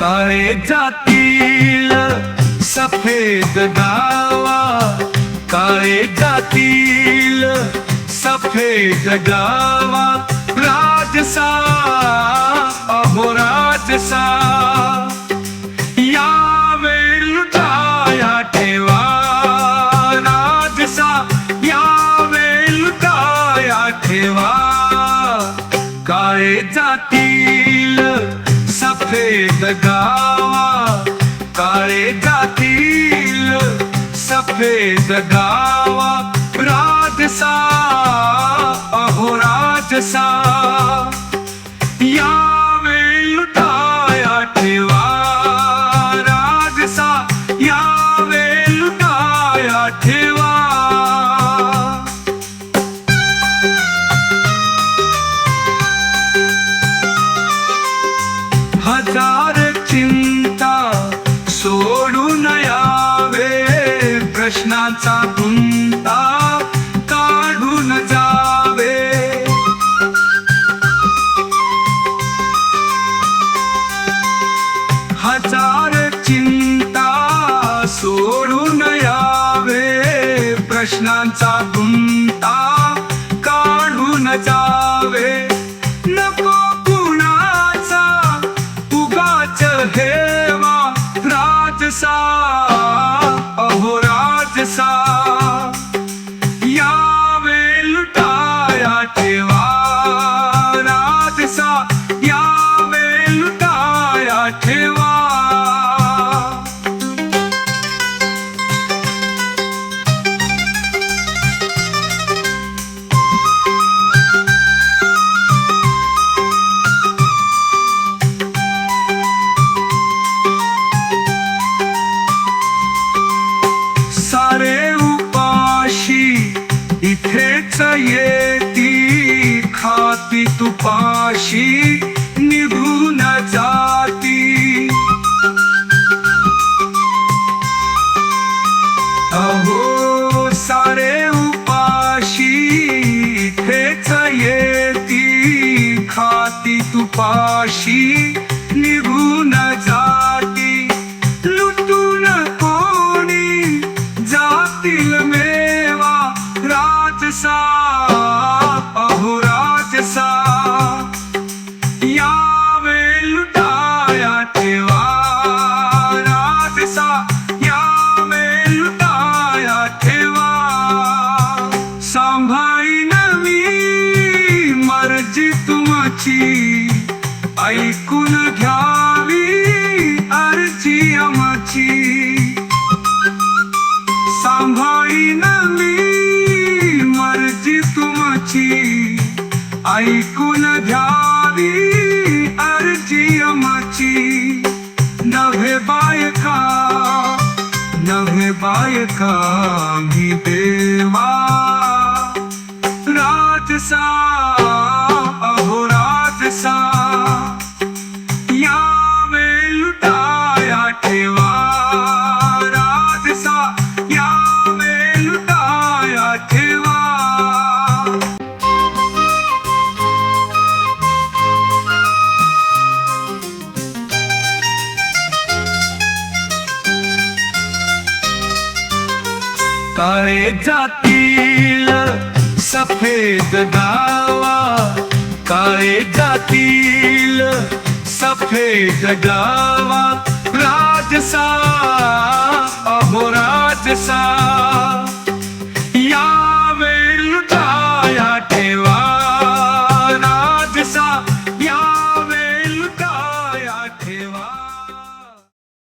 काळे जातील सफेद गावा काळे जातील सफेद गावा राजसा अहो राजसा. या लुटाया ठेवा. राजसा या लुटाया ठेवा. काळे जातील सफेद गावा काळे जातील सफेद गावा. प्रश्नांचा गुंता काढून जावे. नको कुणाचा उगाच हेवा राजसा. अहो राजसा. यावे लुटाया ठेवा राजसा. या येती खाती तुपाशी निघून जाती. अहो सारे उपाशी इथेच येती खाती तुपाशी तुमची. ऐकून घ्यावी अर्जी आमची. सांभाळीन मी मर्जी तुमची. ऐकून घ्यावी नव्हे बायका मी देवा. राजसा काळे जातील सफेद गावा काळे जातील सफेद गावा राजसा अहो राजसा.